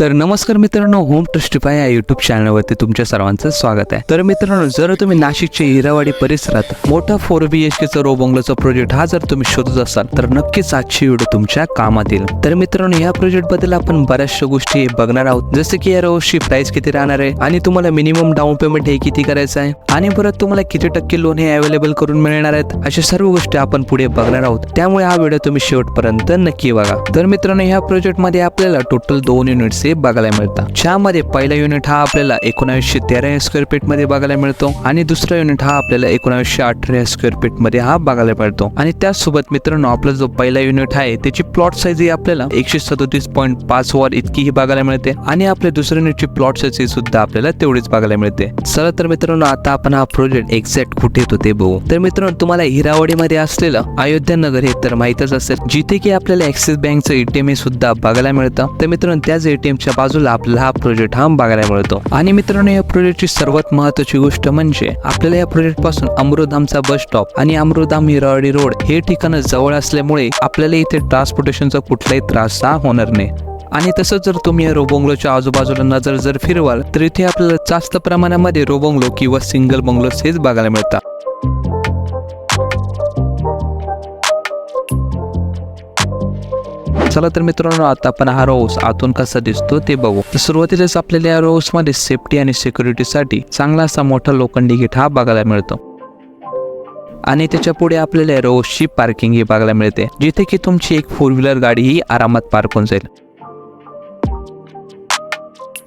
तर नमस्कार मित्रांनो होम ट्रस्टिफाय या युट्यूब चॅनलवरती तुमच्या सर्वांचं स्वागत आहे. तर मित्रांनो जर तुम्ही नाशिकच्या हिरावाडी परिसरात मोठा फोर बी एच केचा रो बंगलाचा प्रोजेक्ट हा जर तुम्ही शोधत असाल तर नक्कीच आजची व्हिडिओ तुमच्या कामात येईल. तर मित्रांनो या प्रोजेक्टबद्दल आपण बऱ्याचशा गोष्टी बघणार आहोत. जसं की या रोजची प्राइस किती राहणार आहे आणि तुम्हाला मिनिमम डाऊन पेमेंट हे किती करायचं आहे आणि परत तुम्हाला किती टक्के लोन हे अवेलेबल करून मिळणार आहेत अशा सर्व गोष्टी आपण पुढे बघणार आहोत. त्यामुळे हा व्हिडिओ तुम्ही शेवटपर्यंत नक्की बघा. तर मित्रांनो ह्या प्रोजेक्टमध्ये आपल्याला टोटल दोन युनिट्स हे बघायला मिळतात ज्यामध्ये पहिला युनिट हा आपल्याला एकोणावीसशे तेरा स्क्वेअर फीटमध्ये बघायला मिळतो आणि दुसरा युनिट हा आपल्याला एकोणावीसशे अठरा स्क्वेअर फीटमध्ये हा बघायला मिळतो. आणि त्यासोबत मित्रांनो आपला जो पहिला युनिट आहे त्याची प्लॉट साईज ही आपल्याला एकशे सदोतीस पॉईंट पाच वर इतकी ही बघायला मिळते. आणि आपल्या दुसऱ्या युनिटची प्लॉट साईज ही सुद्धा आपल्याला तेवढीच बघायला मिळते. चला तर मित्रांनो आता आपण हा प्रोजेक्ट एक्झॅक्ट कुठे येतो ते बघू. तर मित्रांनो तुम्हाला हिरावडीमध्ये असलेलं अयोध्या नगर हे तर माहीतच असेल जिथे की आपल्याला ऍक्सिस बँकचं एटीएम हे सुद्धा बघायला मिळतं. तर मित्रांनो त्याच एटीएम एटीएमच्या बाजूला आपल्याला हा प्रोजेक्ट हा बघायला मिळतो. आणि मित्रांनो या प्रोजेक्टची सर्वात महत्वाची गोष्ट म्हणजे आपल्याला या प्रोजेक्टपासून अमृधामचा बस स्टॉप आणि अमृधाम हिरावाडी रोड हे ठिकाण जवळ असल्यामुळे आपल्याला इथे ट्रान्सपोर्टेशनचा कुठलाही त्रास हा होणार नाही. आणि तसंच जर तुम्ही या रोबोंगलोच्या आजूबाजूला नजर जर फिरवाल तर इथे आपल्याला जास्त प्रमाणामध्ये रोबोंगलो किंवा सिंगल बंगलोज हेच बघायला मिळतात. चला तर मित्रांनो आता आपण हा रोस आतून कसा दिसतो ते बघू. तर सुरुवातीलाच आपल्याला या रोस मध्ये सेफ्टी आणि सिक्युरिटीसाठी चांगला असा मोठा लोखंडी गेट हा बघायला मिळतो. आणि त्याच्या पुढे आपल्याला रोसची पार्किंग ही बघायला मिळते जिथे की तुमची एक फोर व्हीलर गाडी ही आरामात पार्क होऊन जाईल.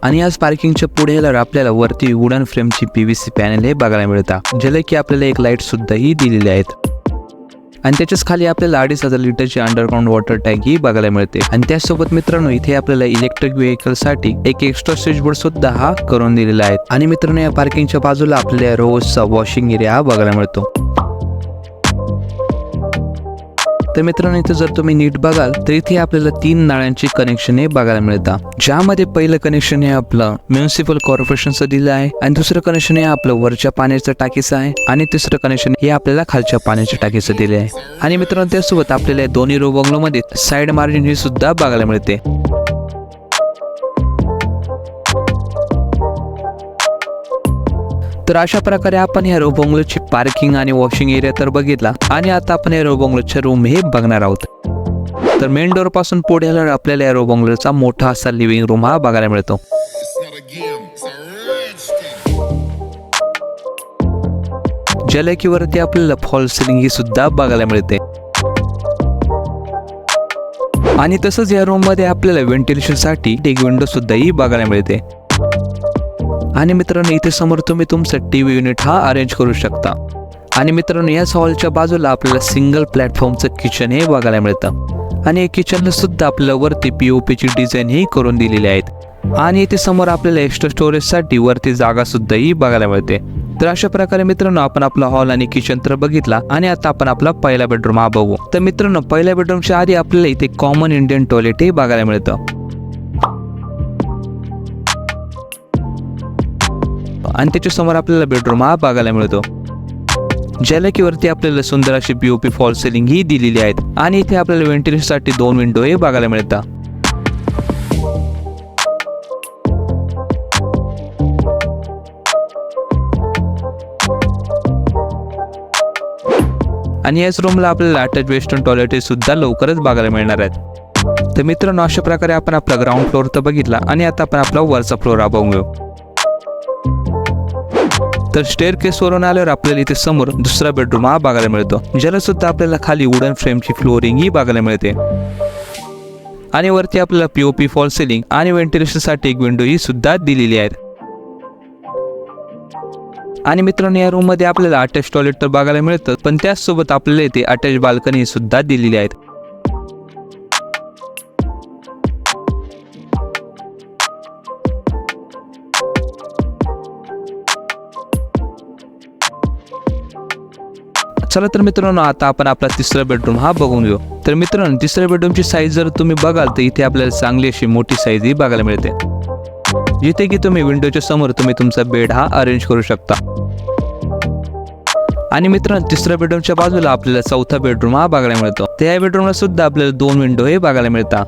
आणि आज पार्किंगच्या पुढे आपल्याला वरती वुडन फ्रेमची पीव्हीसी पॅनल हे बघायला मिळतात ज्याला की आपल्याला एक लाइट सुद्धा ही दिलेली आहेत. आणि त्याच्याच खाली आपल्याला अडीच हजार लिटरची अंडरग्राउंड वॉटर टँक ही बघायला मिळते. आणि त्यासोबत मित्रांनो इथे आपल्याला इलेक्ट्रिक व्हेकलसाठी एक एक्स्ट्रा स्विच बोर्ड सुद्धा हा करून दिलेला आहे. आणि मित्रांनो या पार्किंगच्या बाजूला आपल्याला रोजचा वॉशिंग एरिया हा बघायला मिळतो. तर मित्रांनो इथे जर तुम्ही नीट बघाल तर इथे आपल्याला तीन नाळ्यांची कनेक्शन हे बघायला मिळतात ज्यामध्ये पहिलं कनेक्शन हे आपलं म्युन्सिपल कॉर्पोरेशनचं दिलं आहे आणि दुसरं कनेक्शन हे आपलं वरच्या पाण्याचं टाकीचं आहे आणि तिसरं कनेक्शन हे आपल्याला खालच्या पाण्याच्या टाकीचं दिले आहे. आणि मित्रांनो त्यासोबत आपल्याला दोन्ही रो बंगलोमध्ये साईड मार्जिन ही सुद्धा बघायला मिळते. तर अशा प्रकारे आपण या रोबोंगलोची पार्किंग आणि वॉशिंग एरिया तर बघितला. आणि आता आपण या रोबोंगलोचे रूम हे बघणार आहोत. तर मेन डोरपासून पुढे आल्यावर आपल्याला या रोबोंगलोचा मोठा असा लिव्हिंग रूम हा बघायला मिळतो. जलकीवरती आपल्याला फॉल सिलिंग ही सुद्धा बघायला मिळते. आणि तसंच या रूममध्ये आपल्याला व्हेंटिलेशनसाठी एक विंडो सुद्धा ही बघायला मिळते. आणि मित्रांनो इथे समोर तुम्ही तुमचं टीव्ही युनिट हा अरेंज करू शकता. आणि मित्रांनो याच हॉलच्या बाजूला आपल्याला सिंगल प्लॅटफॉर्मचं किचन हे बघायला मिळतं. आणि या किचनला सुद्धा आपल्याला वरती पी ओ ची डिझाईन ही करून दिलेली आहेत. आणि इथे समोर आपल्याला एक्स्ट्रा स्टोरेजसाठी वरती जागा सुद्धा ही बघायला मिळते. तर अशा प्रकारे मित्रांनो आपण आपला हॉल आणि किचन तर बघितला आणि आता आपण आपला पहिला बेडरूम हा बघू. तर मित्रांनो पहिल्या बेडरूमच्या आधी आपल्याला इथे कॉमन इंडियन टॉयलेट हे बघायला मिळतं. आणि त्याच्यासमोर आपल्याला बेडरूम हा बघायला मिळतो. ज्याला आपल्याला सुंदर अशी पीओपी फॉल सिलिंग ही दिलेली आहेत. आणि इथे आपल्याला व्हेंटिलेशनसाठी दोन विंडो हे बघायला मिळतात. आणि याच रूमला आपल्याला अटॅच वेस्टर्न टॉयलेट सुद्धा लवकरच बघायला मिळणार आहेत. तर मित्रांनो अशा प्रकारे आपण आपला ग्राउंड फ्लोअर तर बघितला आणि आता आपण आपला वरचा फ्लोअर हा घेऊ तर स्टेअर केसवरून आल्यावर आपल्याला इथे समोर दुसरा बेडरूम हा बघायला मिळतो. ज्याला सुद्धा आपल्याला खाली वुडन फ्रेमची फ्लोअरिंग ही बघायला मिळते. आणि वरती आपल्याला पीओपी फॉल सिलिंग आणि व्हेंटिलेशनसाठी एक विंडो ही सुद्धा दिलेली आहेत आणि मित्रांनो या रूममध्ये आपल्याला अटॅच टॉयलेट तर बघायला मिळतं पण त्याचसोबत आपल्याला इथे अटॅच बाल्कनी सुद्धा दिलेली आहेत. चला तर मित्रांनो आता आपण आपला तिसरा बेडरूम हा बघून घेऊ. तर मित्रांनो तिसऱ्या बेडरूमची साईज जर तुम्ही बघाल तर इथे आपल्याला चांगली अशी मोठी साईज ही बघायला मिळते. जिथे की तुम्ही विंडोच्या समोर तुम्ही तुमचा बेड हा अरेंज करू शकता. आणि मित्रांनो तिसऱ्या बेडरूमच्या बाजूला आपल्याला चौथा बेडरूम हा बघायला मिळतो. त्या बेडरूमला सुद्धा आपल्याला दोन विंडो हे बघायला मिळतात.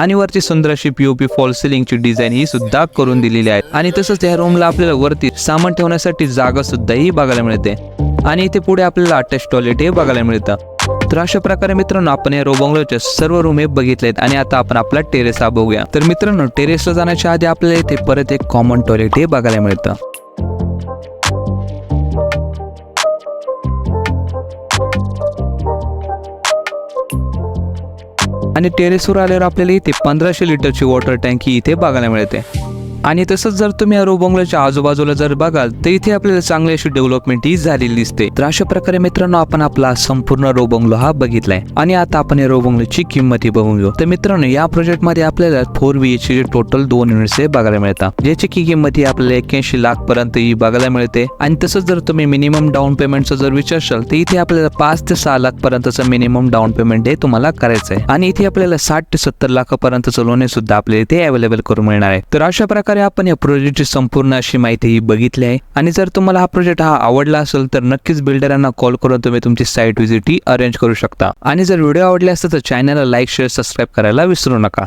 आणि वरती सुंदर अशी पीओपी फॉल सिलिंगची डिझाईन ही सुद्धा करून दिलेली आहे. आणि तसंच या रूमला आपल्याला वरती सामान ठेवण्यासाठी जागा सुद्धा ही बघायला मिळते. आणि इथे पुढे आपल्याला अटॅच टॉयलेट हे बघायला मिळतं. तर अशा प्रकारे मित्रांनो आपण या रोबोंगलोचे सर्व रूम हे बघितलेत आणि आता आपण आपला टेरेस हा बघूया. तर मित्रांनो टेरेसला जाण्याच्या आधी आपल्याला इथे परत एक कॉमन टॉयलेट हे बघायला मिळतं. आणि टेरेसवर आल्यावर आपल्याला इथे पंधराशे लिटरची वॉटर टँकी इथे बघायला मिळते. आणि तसंच जर तुम्ही या रोबोंगलाच्या आजूबाजूला जर बघाल तर इथे आपल्याला चांगली अशी डेव्हलपमेंट ही झालेली दिसते. तर अशा प्रकारे मित्रांनो आपण आपला संपूर्ण रोबोंगलो हा बघितलाय. आणि आता आपण या रोबोंगलोची किंमत ही बघून घेऊ. तर मित्रांनो या प्रोजेक्टमध्ये आपल्याला फोर बी एच चे टोटल दोन युनिट्स हे बघायला मिळतात. ज्याची की किंमत ही आपल्याला एक्क्याऐंशी लाख पर्यंत ही बघायला मिळते. आणि तसंच जर तुम्ही मिनिमम डाऊन पेमेंटचा जर विचारशाल तर इथे आपल्याला पाच ते सहा लाख पर्यंतचं मिनिमम डाऊन पेमेंट हे तुम्हाला करायचं आहे आणि इथे आपल्याला साठ ते सत्तर लाखापर्यंतचं लोन हे सुद्धा आपल्याला इथे अवेलेबल करून मिळणार आहे. तर अशा प्रकारे आपण या प्रोजेक्टची संपूर्ण अशी माहिती ही बघितली आहे. आणि जर तुम्हाला हा प्रोजेक्ट हा आवडला असेल तर नक्कीच बिल्डरांना कॉल करून तुम्ही तुमची साईट व्हिजिट ही अरेंज करू शकता. आणि जर व्हिडिओ आवडले असेल तर चॅनलला लाईक शेअर सबस्क्राईब करायला विसरू नका.